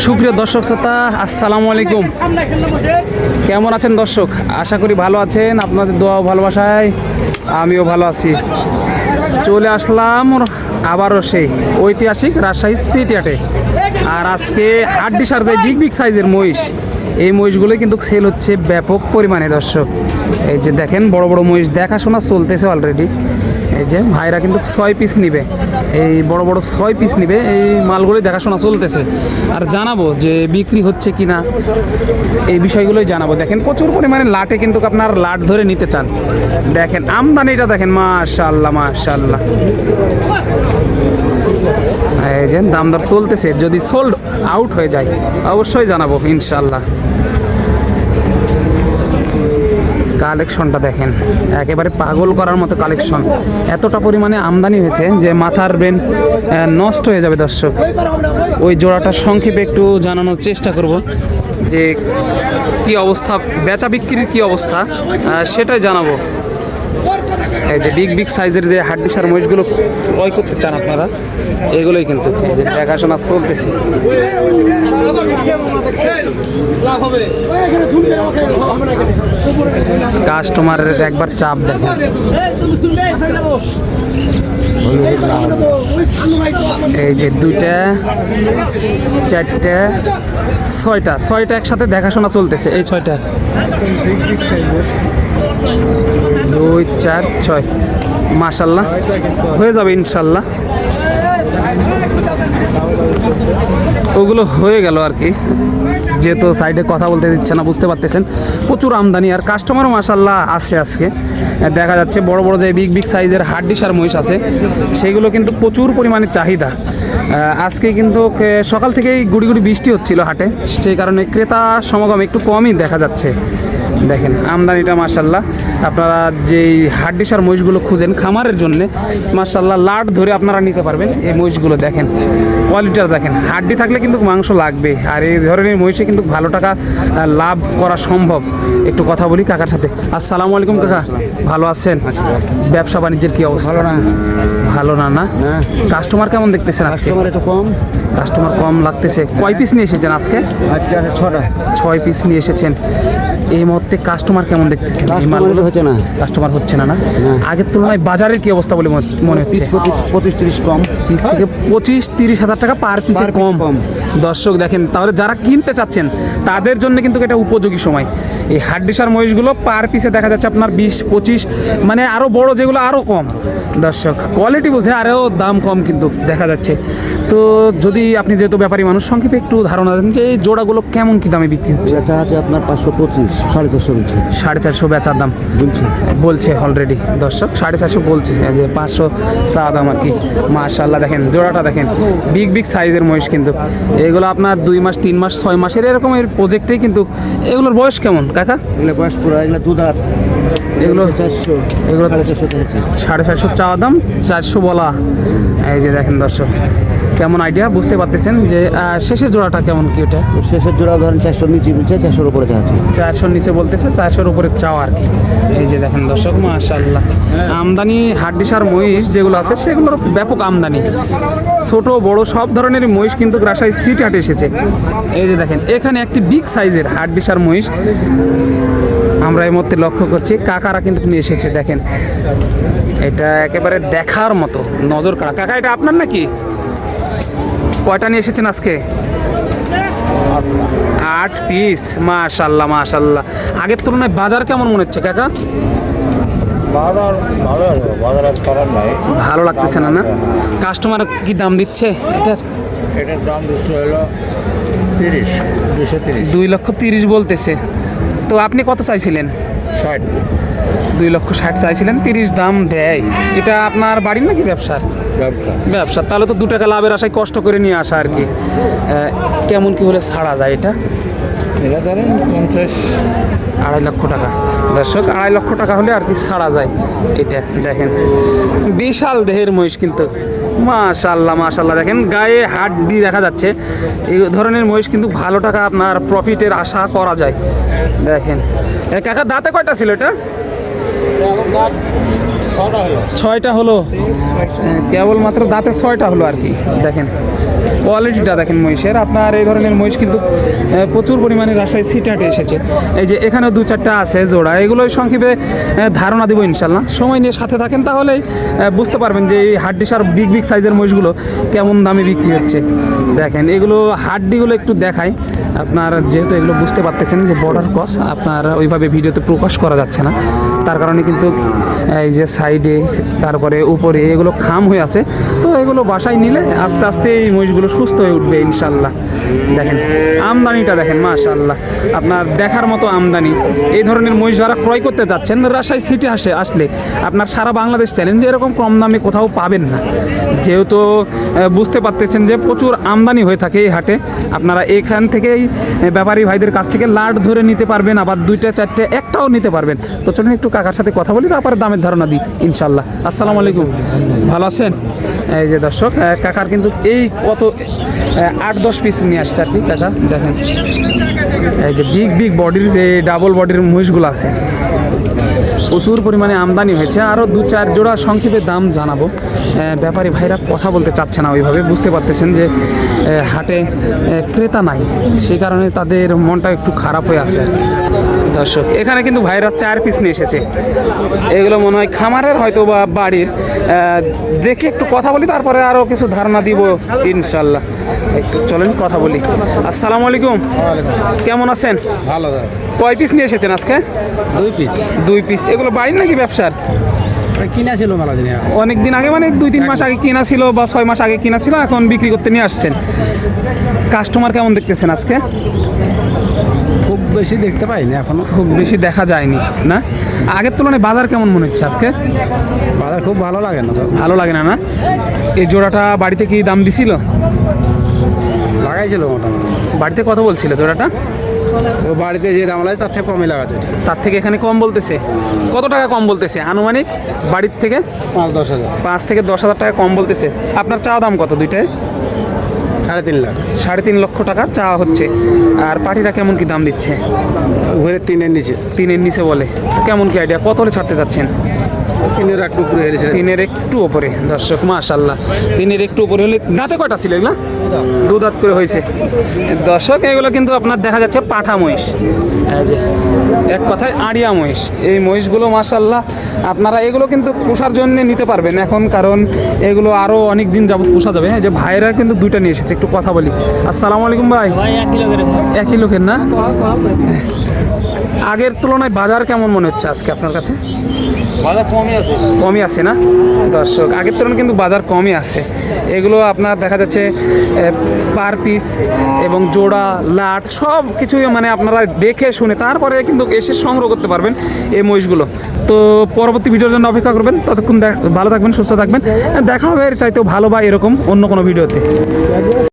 সুপ্রিয় দর্শক শ্রোতা, আসসালামু আলাইকুম। কেমন আছেন দর্শক? আশা করি ভালো আছেন, আপনাদের দোয়া ও ভালোবাসায় আমিও ভালো আছি। চলে আসলাম আবারও সেই ঐতিহাসিক রাজশাহী সিটিয়াটে আর আজকে হাড্ডি সার যায় বিগ বিগ সাইজের মহিষ, এই মহিষগুলো কিন্তু সেল হচ্ছে ব্যাপক পরিমাণে দর্শক। এই যে দেখেন, বড় বড় মহিষ দেখাশোনা চলতেছে অলরেডি এই যে ভাইরা কিন্তু ছয় পিস নিবে। এই বড় বড় ছয় পিস নিবে। এই মালগুলি দেখাশোনা চলতেছে। আর জানাব যে বিক্রি হচ্ছে কি না এই বিষয়গুলোই জানাব। দেখেন প্রচুর পরিমাণে লাটে কিন্তু আপনার লাট ধরে নিতে চান। দেখেন আমদানিটা দেখেন মাশাল্লাহ মাশাল্লাহ এই যে দামদার চলতেছে। যদি সোল্ড আউট হয়ে যায়, অবশ্যই জানাব ইনশাল্লাহ কালেকশনটা দেখেন। একেবারে পাগল করার মতো কালেকশন। এতটা পরিমাণে আমদানি হয়েছে যে মাথার ব্রেন নষ্ট হয়ে যাবে দর্শক। ওই জোড়াটা সংক্ষেপে একটু জানানোর চেষ্টা করব যে কি অবস্থা, বেচা বিক্রির কি অবস্থা সেটাই জানাব। এই যে বিগ বিগ সাইজের যে হাড্ডি সার মহিষগুলো ক্রয় করতে চান আপনারা, এগুলোই কিন্তু এই যে দেখাশোনা চলতেছে। কাস্টমারের একবার চাপ দেখেন এই যে দুইটা, চারটে, ছয়টা ছয়টা একসাথে দেখাশোনা চলতেছে, এই ছয়টা। দুই, চার, ছয়। মাশাল্লাহ, হয়ে যাবে ইনশাল্লাহ। ওগুলো হয়ে গেল আর কি। যেহেতু সাইডে কথা বলতে দিচ্ছে না, বুঝতে পারতেছেন। প্রচুর আমদানি আর কাস্টমারও মাশাল্লাহ আছে আজকে। দেখা যাচ্ছে বড় বড় যে বিগ বিগ সাইজের হাড্ডি সার মহিষ আছে, সেগুলো কিন্তু প্রচুর পরিমাণে চাহিদা। আজকে কিন্তু সকাল থেকেই গুড়ি গুড়ি বৃষ্টি হচ্ছিল হাটে। সেই কারণে ক্রেতা সমাগম একটু কমই দেখা যাচ্ছে। দেখেন আমদানিটা মার্শাল্লাহ আপনারা যেই হাড্ডি সার মহিষগুলো খুঁজেন খামারের জন্য মার্শাল্লাহ লাট ধরে আপনারা নিতে পারবেন এই মহিষগুলো দেখেন। কোয়ালিটিটা দেখেন হাড্ডি থাকলে কিন্তু মাংস লাগবে আর এই ধরনের মহিষে কিন্তু ভালো টাকা লাভ করা সম্ভব। একটু কথা বলি কাকার সাথে। আসসালামু আলাইকুম কাকা ভালো আছেন? ব্যবসা বাণিজ্যের কি অবস্থা? ভালো না। ভালো না? না। কাস্টমার কেমন দেখতেছেন আজকে? কাস্টমার এত কম? কাস্টমার কম লাগতেছে। কয় পিস নিয়ে এসেছেন আজকে? আজকে আছে ছটা। ছয় পিস নিয়ে এসেছেন। এই মুহূর্তে কাস্টমার কেমন দেখতেছেন? এই মালগুলো? হচ্ছে না। কাস্টমার হচ্ছে না না। আগের তুলনায় বাজারের কি অবস্থা বলে মনে- হচ্ছে? পঁচিশ তিরিশ কম। পিস থেকে পঁচিশ তিরিশ হাজার টাকা পার পিসে কম। দর্শক দেখেন তাহলে যারা কিনতে চাচ্ছেন তাদের জন্য কিন্তু এটা উপযোগী সময়। এই হাড্ডিসার মহিষগুলো পার পিসে দেখা যাচ্ছে আপনার বিশ পঁচিশ মানে আরও বড় যেগুলো আরও কম। দর্শক কোয়ালিটি বুঝে আরও দাম কম কিন্তু দেখা যাচ্ছে। তো যদি আপনি যেহেতু ব্যাপারী মানুষ সংক্ষেপে একটু ধারণা দেন যে এই জোড়াগুলো কেমন কি দামে বিক্রি হচ্ছে? এটা আছে আপনার পাঁচশো পঁচিশ সাড়ে চারশো বলছে। সাড়ে চারশো বেচার দাম? বলছে। বলছে অলরেডি দর্শক সাড়ে চারশো বলছে যে পাঁচশো চা দাম আর কি। মাশাল্লাহ দেখেন জোড়াটা দেখেন বিগ বিগ সাইজের মহিষ কিন্তু। এগুলো আপনার দুই মাস তিন মাস ছয় মাসের এরকম এর প্রজেক্টেই কিন্তু এগুলোর বয়স কেমন কাকা? এগুলো বয়স পুরো এগুলো দুধ এগুলো চারশো এগুলো সাড়ে চারশো চাওয়া দাম চারশো বলা। এই যে দেখেন দর্শক কেমন আইডিয়া বুঝতে পারতেছেন যে শেষের জোড়াটা কেমন কি ওটা শেষের জোড়া ধরেন চারশোর নিচে বলছে চারশোর উপরে চাচ্ছে চারশোর নিচে বলতেছে চারশোর উপরে চাওয়া আর কি। এই যে দেখেন দর্শক মাশাল্লাহ আমদানি হাড্ডিসার মহিষ যেগুলো আছে সেগুলোর ব্যাপক আমদানি। ছোট বড় সব ধরনের মহিষ কিন্তু রাজশাহী সিট হাটে এসেছে। এই যে দেখেন এখানে একটি বিগ সাইজের হাড্ডিসার মহিষ। আমরা এই মধ্যে লক্ষ্য করছি কাকারা কিন্তু নিয়ে এসেছে দেখেন। এটা একেবারে দেখার মতো নজর কাড়া। কাকা এটা আপনার নাকি? কয়টা নিয়ে এসেছেন আজকে? আট পিস মাশাল্লাহ মাশাল্লাহ। আগের তুলনায় বাজার কেমন মনে হচ্ছে কাকা? ভালো লাগতেছে না না? কাস্টমার কি দাম দিচ্ছে এটার? এটার দাম দুশো হলো তিরিশ দুশো তিরিশ। দুই লক্ষ তিরিশ বলতেছে। তো আপনি কত চাইছিলেন? ষাট। দুই লক্ষ ষাট চাইছিলেন তিরিশ দাম দেয়। এটা আপনার বাড়ির নাকি ব্যবসার? ব্যবসা। তাহলে তো দু টাকা লাভের আশায় কষ্ট করে নিয়ে আসা আর কি। কেমন কি হলে ছাড়া যায় এটা? এটা ধরেন পঞ্চাশ। আড়াই লক্ষ টাকা। দর্শক আড়াই লক্ষ টাকা হলে আর কি ছাড়া যায়। এটা দেখেন। বিশাল দেহের মহিষ কিন্তু। মাশাল্লাহ মাশাল্লাহ দেখেন গায়ে হাড্ডি দেখা যাচ্ছে। এই ধরনের মহিষ কিন্তু ভালো টাকা আপনার প্রফিটের আশা করা যায়। দেখেন। কাকা দাঁতে কয়টা ছিল এটা? ছয়টা হলো। কেবলমাত্র দাঁতে ছয়টা হলো আর কি। দেখেন। কোয়ালিটিটা দেখেন মহিষের। আপনার এই ধরনের মহিষ কিন্তু প্রচুর পরিমাণে রাজশাহী সিটাটে এসেছে। এই যে এখানে দু চারটা আছে জোড়া, এগুলোই সংক্ষেপে ধারণা দিব ইনশাল্লাহ সময় নিয়ে সাথে থাকেন তাহলেই বুঝতে পারবেন যে এই হাড্ডিসার বিগ বিগ সাইজের মহিষগুলো কেমন দামে বিক্রি হচ্ছে। দেখেন, এগুলো হাড্ডিগুলো একটু দেখায় আপনার যেহেতু এগুলো বুঝতে পারতেছেন যে বর্ডার ক্রস আপনার ওইভাবে ভিডিওতে প্রকাশ করা যাচ্ছে না। তার কারণে কিন্তু, এই যে সাইডে, তারপরে উপরে এগুলো খাম হয়ে আছে। তো এগুলো বাসায় নিলে আস্তে আস্তে এই মহিষগুলো সুস্থ হয়ে উঠবে ইনশাল্লাহ। দেখেন, আমদানিটা দেখেন, মাশাল্লাহ। আপনার দেখার মতো আমদানি। এই ধরনের মহিষ যারা ক্রয় করতে যাচ্ছেন, রাজশাহী সিটি আসে, আসলে আপনার সারা বাংলাদেশ চ্যালেঞ্জ এরকম কম দামে কোথাও পাবেন না। যেহেতু বুঝতে পারতেছেন যে প্রচুর আমদানি হয়ে থাকে এই হাটে। আপনারা এখান থেকেই ব্যাপারী ভাইদের কাছ থেকে লাট ধরে নিতে পারবেন, আবার দুইটা, চারটে, একটাও নিতে পারবেন। তো চলুন একটু কাকার সাথে কথা বলি, তারপরে দামের ধারণা দিই, ইনশাল্লাহ। আসসালামু আলাইকুম। ভালো আছেন? এই যে দর্শক কাকার কিন্তু এই কত আট, দশ পিস নিয়ে আসছে আর কি, কাকা, দেখেন। এই যে বিগ বিগ বডির যে ডাবল বডির মহিষগুলো আছে, প্রচুর পরিমাণে আমদানি হয়েছে। আরও দু, চার জোড়া সংক্ষেপে দাম জানাব। ব্যাপারী ভাইরা কথা বলতে চাচ্ছে না ওইভাবে, বুঝতে পারতেছেন যে হাটে ক্রেতা নাই সেই কারণে তাদের মনটা একটু খারাপ হয়ে আছে দর্শক এখানে কিন্তু ভাইরা চার পিস নিয়ে এসেছে। এগুলো মনে হয় খামারের হয়তো বা বাড়ির। দেখে একটু কথা বলি তারপরে আরও কিছু ধারণা দিব ইনশাল্লাহ। একটু চলেন কথা বলি। আসসালামু আলাইকুম। কেমন আছেন? ভালো কয় পিস নিয়ে এসেছেন আজকে? দুই পিস দুই পিস এগুলো বাড়ির নাকি ব্যবসার? কিনা ছিল অনেক দিন আগে মানে দুই তিন মাস আগে কিনা ছিল বা ছয় মাস আগে কিনা ছিল এখন বিক্রি করতে নিয়ে আসছেন। কাস্টমার কেমন দেখতেছেন আজকে? বেশি দেখতে পাইনি এখনও। খুব বেশি দেখা যায়নি না? আগের তুলনায় বাজার কেমন মনে হচ্ছে আজকে? বাজার খুব ভালো লাগে না তো। ভালো লাগে না না? এই জোড়াটা বাড়িতে কি দাম দিছিল? লাগাইছিল মোটামুটি। বাড়িতে কত বলছিল জোড়াটা? ও বাড়িতে যে দাম লাগে তার থেকে কমই লাগাচ্ছে। তার থেকে এখানে কম বলতেছে? কত টাকা কম বলতেছে? আনুমানিক বাড়ির থেকে? পাঁচ দশ হাজার। পাঁচ থেকে দশ হাজার টাকা কম বলতেছে। আপনার চা দাম কত দুইটায়? সাড়ে তিন লাখ। সাড়ে তিন লক্ষ টাকা চাওয়া হচ্ছে। আর পার্টিরা কেমন কি দাম দিচ্ছে? ঘুরে তিনের নিচে। তিনের নিচে বলে। কেমন কি আইডিয়া কত হলে ছাড়তে চাচ্ছেন? তিনের একটু উপরে হেরেছে তিনের একটু ওপরে দর্শক মাশাল্লাহ তিনের একটু উপরে হলে দাঁতে কয়টা ছিল এগুলা? দু দাঁত করে হয়েছে। দর্শক এগুলো কিন্তু আপনার দেখা যাচ্ছে পাঠা মহিষ। যে এক কথায় আড়িয়া মহিষ। এই মহিষগুলো মাশাল্লাহ আপনারা এগুলো কিন্তু পোষার জন্য নিতে পারবেন। এখন কারণ এগুলো আরও অনেক দিন যাবত পোষা যাবে। হ্যাঁ যে ভাইয়েরা কিন্তু দুইটা নিয়ে এসেছে একটু কথা বলি। আসসালামু আলাইকুম ভাই। একই লোকের না? আগের তুলনায় বাজার কেমন মনে হচ্ছে আজকে আপনার কাছে? বাজার কমই আছে। কমই আছে না? দর্শক আগের তুলনায় কিন্তু বাজার কমই আছে। এগুলো আপনার দেখা যাচ্ছে পার পিস এবং জোড়া লাট সব কিছুই মানে আপনারা দেখে শুনে তারপরে কিন্তু এসে সংগ্রহ করতে পারবেন এই মহিষগুলো। তো পরবর্তী ভিডিওর জন্য অপেক্ষা করবেন। ততক্ষণ দেখ- ভালো থাকবেন সুস্থ থাকবেন। দেখা হবে এর চাইতেও ভালো বা এরকম অন্য কোনো ভিডিওতে।